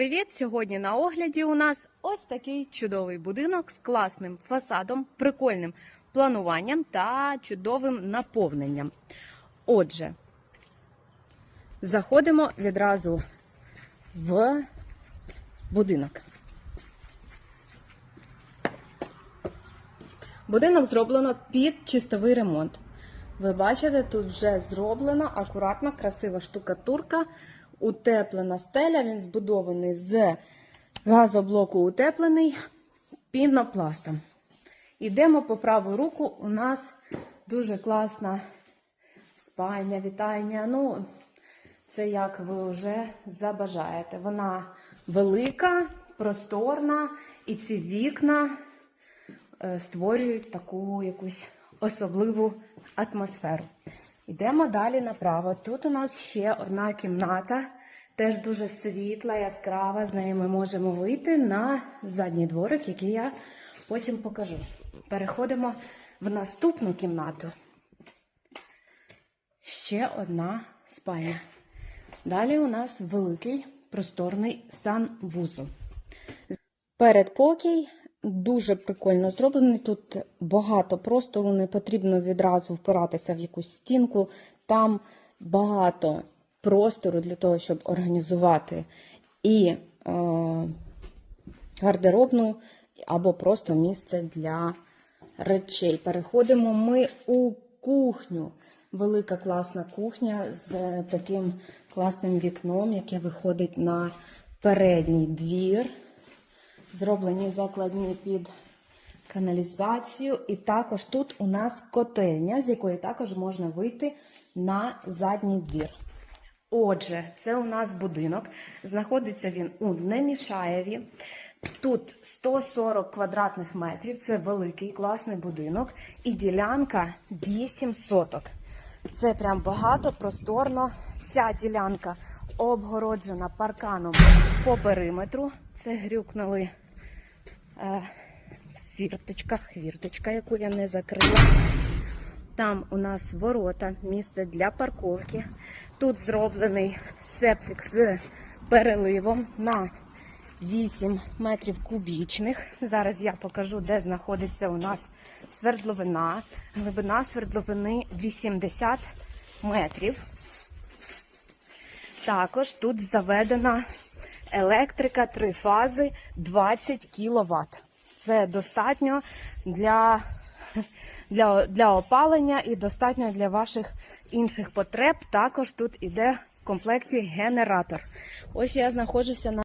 привіт! Сьогодні на огляді у нас ось такий чудовий будинок з класним фасадом, прикольним плануванням та чудовим наповненням. Отже, заходимо відразу в будинок. Будинок зроблено під чистовий ремонт. Ви бачите, тут вже зроблена акуратна, красива штукатурка, утеплена стеля. Він збудований з газоблоку утеплений пінопластом. Ідемо по праву руку. У нас дуже класна спальня, вітальня. Ну, це як ви вже забажаєте. Вона велика, просторна, і ці вікна е, створюють таку якусь особливу атмосферу. Йдемо далі направо. Тут у нас ще одна кімната, теж дуже світла, яскрава. З неї ми можемо вийти на задній дворик, який я потім покажу. Переходимо в наступну кімнату. Ще одна спальня. Далі у нас великий просторний санвузол. Передпокій дуже прикольно зроблений. Тут багато простору, не потрібно відразу впиратися в якусь стінку. Там багато простору для того, щоб організувати і е, гардеробну, або просто місце для речей. Переходимо ми у кухню. Велика класна кухня з таким класним вікном, яке виходить на передній двір. Зроблені закладні під каналізацію. І також тут у нас котельня, з якої також можна вийти на задній двір. Отже, це у нас будинок. Знаходиться він у Немішаєві. Тут 140 квадратних метрів. Це великий класний будинок. І ділянка 8 соток. Це прям багато, просторно. Вся ділянка обгороджена парканом по периметру. Це грюкнули фірточка, хвірточка, яку я не закрила. Там у нас ворота, місце для парковки. Тут зроблений септик з переливом на 8 метрів кубічних. Зараз я покажу, де знаходиться у нас свердловина. Глибина свердловини 80 метрів. Також тут заведена електрика три фази 20 кВт. Це достатньо для, для, для опалення і достатньо для ваших інших потреб. Також тут іде в комплекті генератор. Ось я знаходжуся на